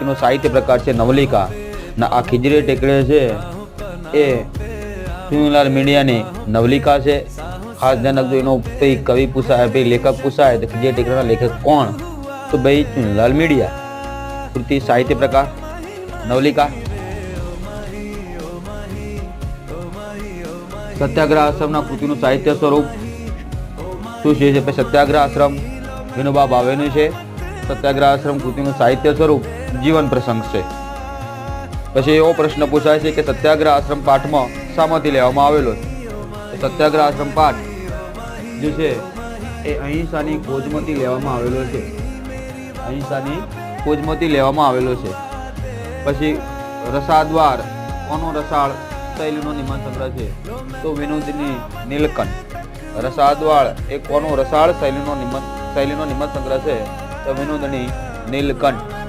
કૃતિનો સાહિત્ય પ્રકાર છે નવલિકા. ને આ ખીજરી ટેકડે છે એ ચુનીલાલ મીડિયાની નવલિકા છે. ખાસ ધ્યાન રાખજો, એનો ભાઈ કવિ પૂછાય ભાઈ લેખક પૂછાય, તો ખીજરી ટેકડાના લેખક કોણ? તો ભાઈ ચુનીલાલ મીડિયા. કૃતિ સાહિત્ય પ્રકાર, નવલિકા. સત્યાગ્રહ આશ્રમના કૃતિનું સાહિત્ય સ્વરૂપ શું છે? સત્યાગ્રહ આશ્રમ, વિનોબા ભાવેનું છે. સત્યાગ્રહ આશ્રમ કૃતિનું સાહિત્ય સ્વરૂપ જીવન પ્રસંગ છે. પછી એવો પ્રશ્ન પૂછાય છે કે સત્યાગ્રહ આશ્રમ પાઠમાં શામાંથી લેવામાં આવેલો છે? સત્યાગ્રહ આશ્રમ પાઠ જે છે એ અહિંસાની ખોજમાંથી લેવામાં આવેલો છે. અહિંસાની ખોજમાંથી લેવામાં આવેલો છે. પછી રસાદ્વાર, કોનો રસાળ શૈલીનો નિમન સંગ્રહ છે? તો વિનોદની નીલકંઠ. રસાદ્વાળ એ કોનો રસાળ શૈલીનો નિમન શૈલીનો નિમન સંગ્રહ છે? તો વિનોદની નીલકંઠ